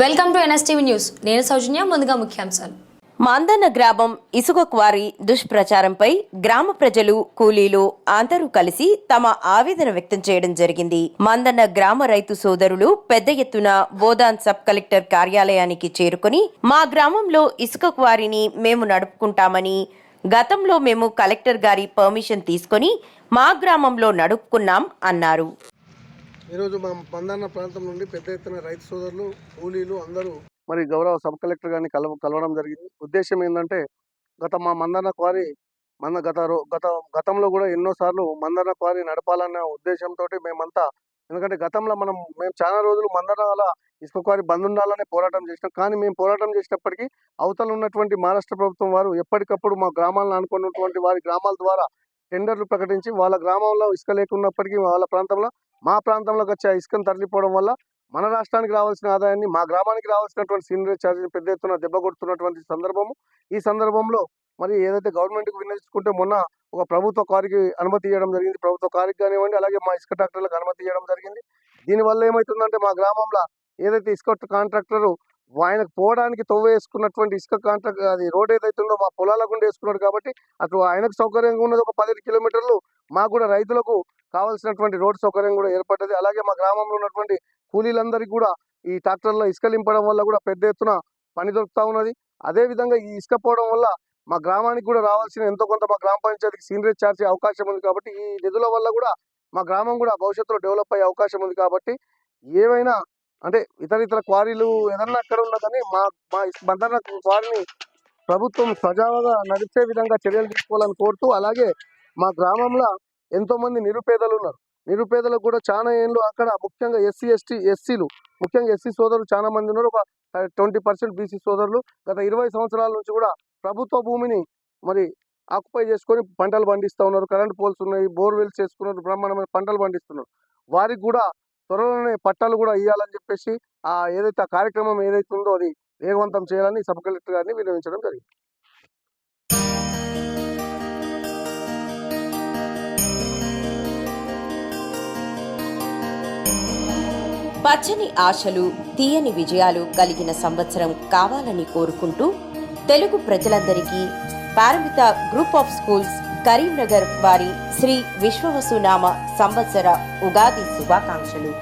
Welcome to NSTV news. నేను సౌజన్య ముందుగా ముఖ్యాంశాలు. మందన్న గ్రామం ఇసుక క్వారీ దుష్ప్రచారంపై గ్రామ ప్రజలు కూలీలు అందరూ కలిసి తమ ఆవేదన వ్యక్తం చేయడం జరిగింది. మందన్న గ్రామ రైతు సోదరులు పెద్ద ఎత్తున బోదాన్ సబ్ కలెక్టర్ కార్యాలయానికి చేరుకుని మా గ్రామంలో ఇసుక క్వారీని మేము నడుపుకుంటామని గతంలో మేము కలెక్టర్ గారి పర్మిషన్ తీసుకొని మా గ్రామంలో నడుపుకున్నాం అన్నారు. ఈరోజు మా మందన్న ప్రాంతం నుండి పెద్ద ఎత్తున రైతు సోదరులు కూలీలు అందరూ మరి గౌరవ సబ్ కలెక్టర్ గారిని కలవ కలవడం జరిగింది. ఉద్దేశం ఏంటంటే గత మా మందన్న క్వారీ మన గత రో- గత గతంలో కూడా ఎన్నోసార్లు మందన్న క్వారీ నడపాలన్న ఉద్దేశంతో మేమంతా ఎందుకంటే గతంలో మనం మేము చాలా రోజులు మందన వల్ల ఇసుక క్వారీ బంద్ ఉండాలనే పోరాటం చేసినాం. కానీ మేము పోరాటం చేసినప్పటికీ అవతల ఉన్నటువంటి మహారాష్ట్ర ప్రభుత్వం వారు ఎప్పటికప్పుడు మా గ్రామాలను అనుకున్నటువంటి వారి గ్రామాల ద్వారా టెండర్లు ప్రకటించి వాళ్ళ గ్రామంలో ఇసుక లేకున్నప్పటికీ వాళ్ళ ప్రాంతంలో మా ప్రాంతంలోకి వచ్చే ఆ ఇసుకను తరలిపోవడం వల్ల మన రాష్ట్రానికి రావాల్సిన ఆదాయాన్ని మా గ్రామానికి రావాల్సినటువంటి సీనియర్ ఛార్జీని పెద్ద ఎత్తున దెబ్బ కొడుతున్నటువంటి సందర్భము. ఈ సందర్భంలో మరి ఏదైతే గవర్నమెంట్కి వినియోగించుకుంటే మొన్న ఒక ప్రభుత్వ కారుకి అనుమతి ఇవ్వడం జరిగింది. ప్రభుత్వ కారుకి కానివ్వండి అలాగే మా ఇసుక ట్రాక్టర్లకు అనుమతి ఇవ్వడం జరిగింది. దీనివల్ల ఏమవుతుందంటే మా గ్రామంలో ఏదైతే ఇసుక కాంట్రాక్టర్ ఆయనకు పోవడానికి తవ్వ వేసుకున్నటువంటి ఇసుక కాంట్రాక్ట్ అది రోడ్ ఏదైతుందో మా పొలాల గుండా వేసుకున్నాడు కాబట్టి అటు ఆయనకు సౌకర్యంగా ఉన్నది ఒక పదిహేను కిలోమీటర్లు మాకు కూడా రైతులకు కావాల్సినటువంటి రోడ్ సౌకర్యం కూడా ఏర్పడ్డది. అలాగే మా గ్రామంలో ఉన్నటువంటి కూలీలందరికీ కూడా ఈ ట్రాక్టర్లో ఇసుక నింపడం వల్ల కూడా పెద్ద ఎత్తున పని దొరుకుతా ఉన్నది. అదే విధంగా ఈ ఇసుక పోవడం వల్ల మా గ్రామానికి కూడా రావాల్సిన ఎంతో కొంత మా గ్రామ పంచాయతీకి సీనరేజ్ ఛార్జ్ అవకాశం ఉంది కాబట్టి ఈ నిధుల వల్ల కూడా మా గ్రామం కూడా భవిష్యత్తులో డెవలప్ అయ్యే అవకాశం ఉంది కాబట్టి ఏవైనా అంటే ఇతర ఇతర క్వారీలు ఏదన్నా అక్కడ ఉన్నా కానీ మా మా బంధన క్వారీని ప్రభుత్వం సజావుగా నడిచే విధంగా చర్యలు తీసుకోవాలని కోరుతూ అలాగే మా గ్రామంలో ఎంతో మంది నిరుపేదలు ఉన్నారు. నిరుపేదలకు కూడా చాలా ఏళ్ళు అక్కడ ముఖ్యంగా ఎస్సీ ఎస్టీ ఎస్సీలు ముఖ్యంగా ఎస్సీ సోదరులు చాలా మంది ఉన్నారు. ఒక ట్వంటీ పర్సెంట్ బీసీ సోదరులు గత ఇరవై సంవత్సరాల నుంచి కూడా ప్రభుత్వ భూమిని మరి ఆక్యుపై చేసుకొని పంటలు పండిస్తూ ఉన్నారు. కరెంట్ పోల్స్ ఉన్నాయి బోర్వెల్స్ చేసుకున్నారు బ్రహ్మాండమైన పంటలు పండిస్తున్నారు. వారికి కూడా త్వరలోనే పట్టాలు కూడా ఇవ్వాలని చెప్పేసి ఆ ఏదైతే ఆ కార్యక్రమం ఏదైతే ఉందో అది వేగవంతం చేయాలని సబ్ కలెక్టర్ గారిని వినియోగించడం జరిగింది. పచ్చని ఆశలు తీయని విజయాలు కలిగిన సంవత్సరం కావాలని కోరుకుంటూ తెలుగు ప్రజలందరికీ Paramita group of schools Karimnagar వారి శ్రీ విశ్వవసునామ సంవత్సర ఉగాది శుభాకాంక్షలు.